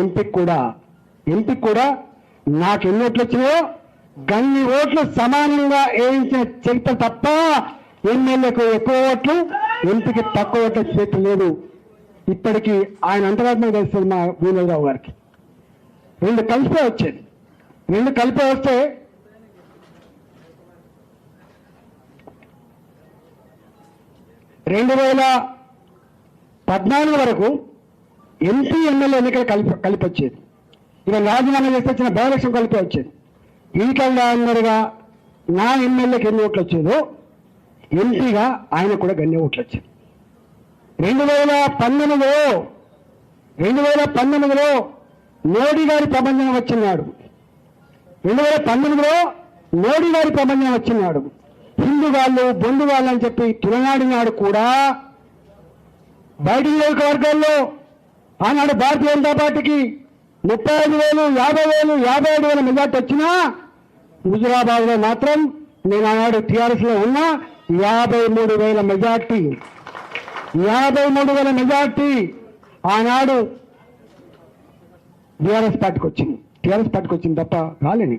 ఎంపీకి కూడా ఎంపీకి కూడా నాకు ఎన్ని ఓట్లు వచ్చినాయో గన్ని ఓట్లు సమానంగా వేయించిన చరిత్ర తప్ప ఎమ్మెల్యేకు ఎక్కువ ఓట్లు ఎంపీకి తక్కువ ఓట్ల చరిత్ర లేదు. ఇప్పటికీ ఆయన అంతరాత్మ తెలుస్తుంది మా వీరరావు గారికి. రెండు కలిపే వచ్చేది. రెండు కలిపే వస్తే రెండు వేల పద్నాలుగు వరకు ఎంపీ ఎమ్మెల్యే ఎన్నికలు కలిపి కలిపి వచ్చేది ఇక రాజీనామా చేస్తే వచ్చిన బైలక్షన్ కలిపి వచ్చేది. ఈటల అందరుగా నా ఎమ్మెల్యేకి ఎన్ని ఓట్లు వచ్చేదో ఎంపీగా ఆయన కూడా గన్ని ఓట్లు వచ్చేది రెండు వేల పంతొమ్మిదిలో రెండు వేల పంతొమ్మిదిలో మోడీ గారి ప్రబంధం వచ్చినాడు. రెండు వేల పంతొమ్మిదిలో మోడీ గారి ప్రబంధం వచ్చినాడు. హిందూ వాళ్ళు బొందు వాళ్ళు అని చెప్పి తులనాడినాడు కూడా బయట వర్గాల్లో ఆనాడు భారతీయ జనతా పార్టీకి ముప్పై ఐదు వేలు యాభై వేలు యాభై ఐదు వేల మెజార్టీ వచ్చినా హుజురాబాద్లో మాత్రం నేను ఆనాడు టీఆర్ఎస్లో ఉన్నా యాభై మూడు వేల మెజార్టీ. యాభై మూడు వేల మెజార్టీ ఆనాడు టీఆర్ఎస్ పార్టీకి వచ్చింది. టీఆర్ఎస్ పార్టీకి వచ్చింది తప్ప రాలేని.